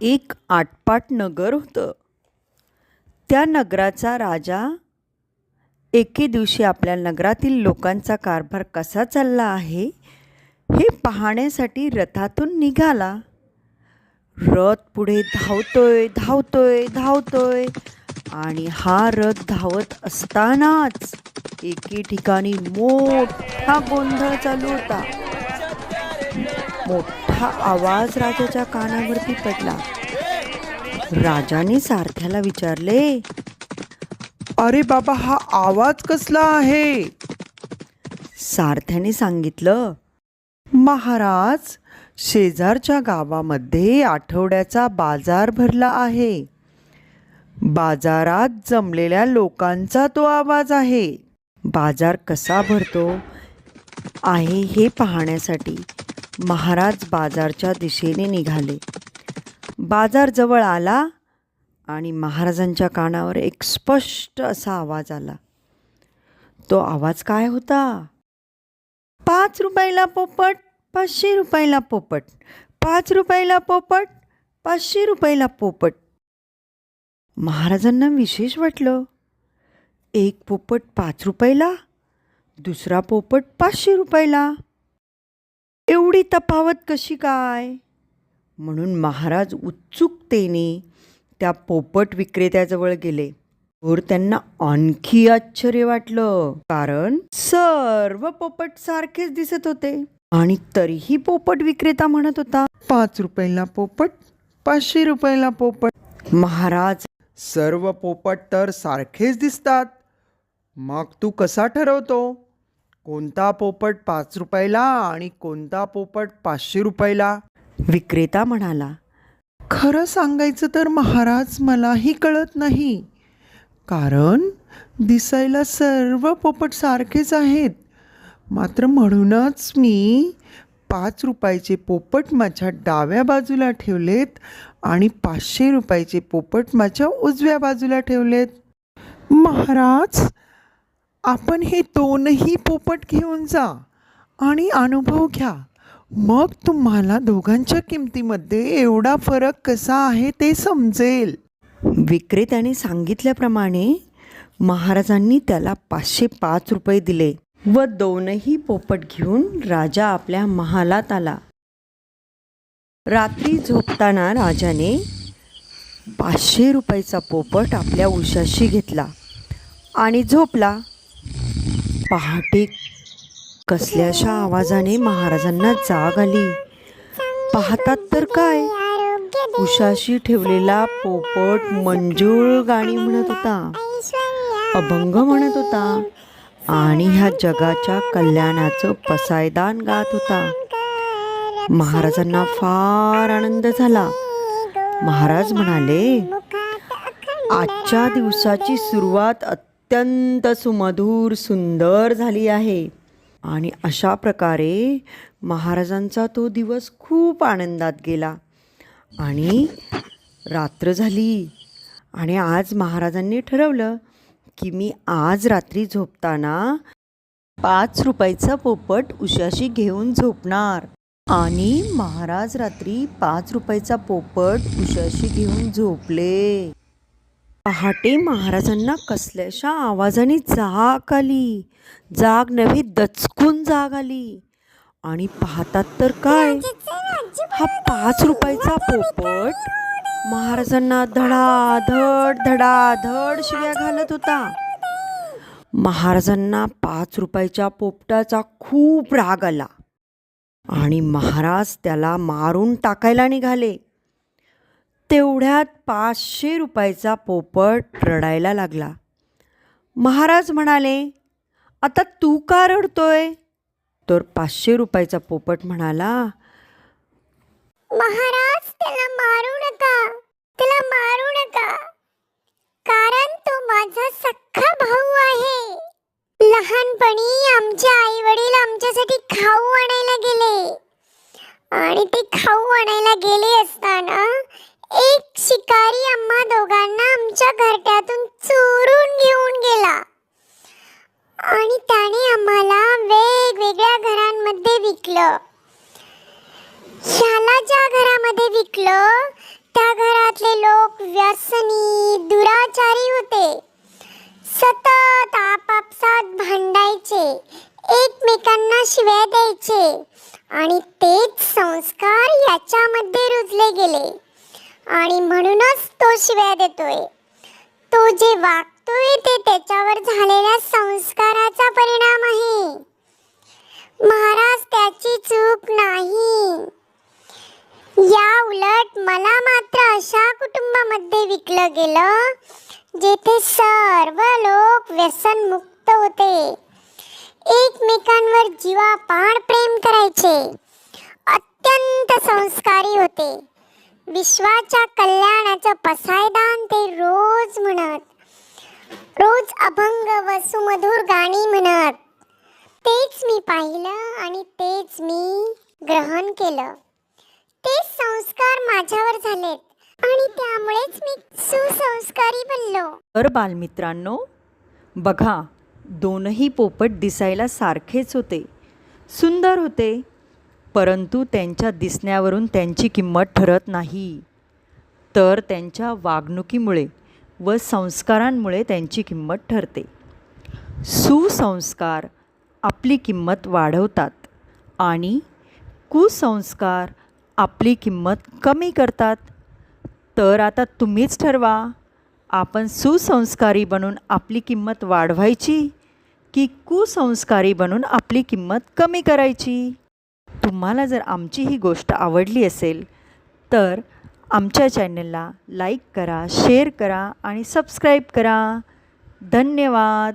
एक आटपाट नगर होतं. त्या नगराचा राजा एके दिवशी आपल्या नगरातील लोकांचा कारभार कसा चालला आहे हे पाहण्यासाठी रथातून निघाला. रथ पुढे धावतोय धावतोय धावतोय आणि हा रथ धावत असतानाच एके ठिकाणी मोठा गोंधळ चालू होता. मोठा हा आवाज राजाच्या कानावरती पडला. राजाने सारथ्याला विचारले अरे बाबा हा आवाज कसला आहे? सारथ्याने सांगितलं महाराज शेजारच्या गावामध्ये आठवड्याचा बाजार भरला आहे. बाजारात जमलेल्या लोकांचा तो आवाज आहे. बाजार कसा भरतो आहे हे पाहण्यासाठी महाराज बाजारच्या दिशेने निघाले. बाजार जवळ आला आणि महाराजांच्या कानावर एक स्पष्ट असा आवाज आला. तो आवाज काय होता? पाच रुपयाला पोपट पाचशे रुपयाला पोपट पाच रुपयाला पोपट पाचशे रुपयाला पोपट. महाराजांना विशेष वाटलं. एक पोपट पाच रुपयाला दुसरा पोपट पाचशे रुपयाला. एवढी तफावत कशी काय? म्हणून महाराज उत्सुकतेने त्या पोपट विक्रेत्याजवळ गेले. और त्यांना आणखी आश्चर्य वाटलं. कारण सर्व पोपट सारखेच दिसत होते. आणि तरीही पोपट विक्रेता म्हणत होता पाच रुपयाला पोपट पाचशे रुपयाला पोपट. महाराज सर्व पोपट तर सारखेच दिसतात. मग तू कसा ठरवतो? कोणता पोपट पाच रुपयाला आणि कोणता पोपट पाचशे रुपयाला? विक्रेता म्हणाला खरं सांगायचं तर महाराज मलाही कळत नाही. कारण दिसायला सर्व पोपट सारखेच आहेत. मात्र म्हणूनच मी पाच रुपयाचे पोपट माझ्या डाव्या बाजूला ठेवलेत आणि पाचशे रुपयाचे पोपट माझ्या उजव्या बाजूला ठेवलेत. महाराज आपण हे दोनही पोपट घेऊन जा आणि अनुभव घ्या. मग तुम्हाला दोघांच्या किमतीमध्ये एवढा फरक कसा आहे ते समजेल. विक्रेत्याने सांगितल्याप्रमाणे महाराजांनी त्याला पाचशे पाच रुपये दिले व दोनही पोपट घेऊन राजा आपल्या महालात आला. रात्री झोपताना राजाने पाचशे रुपयाचा पोपट आपल्या उशाशी घेतला आणि झोपला. पहाटे कसल्याशा आवाजाने महाराजांना जाग आली. पाहतात तर काय? उशाशी ठेवलेला पोपट मंजूळ गाणी म्हणत होता. अभंग म्हणत होता. आणि ह्या जगाच्या कल्याणाचं पसायदान गात होता. महाराजांना फार आनंद झाला. महाराज म्हणाले आजच्या दिवसाची सुरुवात अत्यंत सुमधूर सुंदर झाली आहे. आणि अशा प्रकारे महाराजांचा तो दिवस खूप आनंदात गेला. आणि रात्र झाली. आणि आज महाराजांनी ठरवलं की मी आज रात्री झोपताना पाच रुपयाचा पोपट उशाशी घेऊन झोपणार. आणि महाराज रात्री पाच रुपयाचा पोपट उशाशी घेऊन झोपले. पहाटे महाराजांना कसल्याशा आवाजाने जाग आली. जाग नव्हे दचकून जाग आली. आणि पाहतात तर काय? हा पाच रुपयाचा पोपट महाराजांना धडाधड धडाधड शिव्या घालत होता. महाराजांना पाच रुपयाच्या पोपटाचा खूप राग आला. आणि महाराज त्याला मारून टाकायला निघाले. तेवढ्यात पाचशे रुपयाचा पोपट रडायला लागला. महाराज म्हणाले आता तू का रडतोय? तर पाचशे रुपयाचा पोपट म्हणाला महाराज त्याला मारू नका त्याला मारू नका कारण तो माझा सख्खा भाऊ आहे. लहानपणी आमचे आई वडील आमच्यासाठी खाऊ आणायला गेले. आणि ते खाऊ आणायला गेले असताना एक शिकारी आम्हा दोघांना आमच्या घरट्यातून चोरून घेऊन गेला. आणि त्याने आम्हाला वेगवेगळ्या घरांमध्ये विकलं. ह्याला ज्या घरामध्ये विकलं त्या घरातले लोक व्यसनी दुराचारी होते. सतत आपापसात आणि म्हणूनच तो शिव्या देतोय. तो जे वागतोय ते त्याच्यावर झालेल्या संस्काराचा परिणाम आहे. महाराज त्याची चूक नाही. या उलट मला मात्र अशा कुटुंबामध्ये विकलं गेलं जेथे सर्व लोक व्यसनमुक्त होते. एकमेकांवर जीवापाड प्रेम करायचे. अत्यंत संस्कारी होते. विश्वाच्या कल्याणाचं पसायदान ते रोज म्हणत. रोज अभंग व सुमधुर गाणी म्हणत. तेच मी पाहिलं आणि तेच मी ग्रहण केलं. तेच संस्कार माझ्यावर झालेत आणि त्यामुळेच मी सुसंस्कारी बनलो. तर बालमित्रांनो बघा दोनही पोपट दिसायला सारखेच होते. सुंदर होते परंतु त्यांच्या दिसण्यावरून त्यांची किंमत ठरत नाही. तर त्यांच्या वागणुकीमुळे व संस्कारांमुळे त्यांची किंमत ठरते. सुसंस्कार आपली किंमत वाढवतात आणि कुसंस्कार आपली किंमत कमी करतात. तर आता तुम्हीच ठरवा आपण सुसंस्कारी बनून आपली किंमत वाढवायची की कुसंस्कारी बनून आपली किंमत कमी करायची? तुम्हाला जर आमची ही गोष्ट आवडली असेल तर आमच्या चॅनलला लाईक करा शेअर करा आणि सबस्क्राईब करा. धन्यवाद.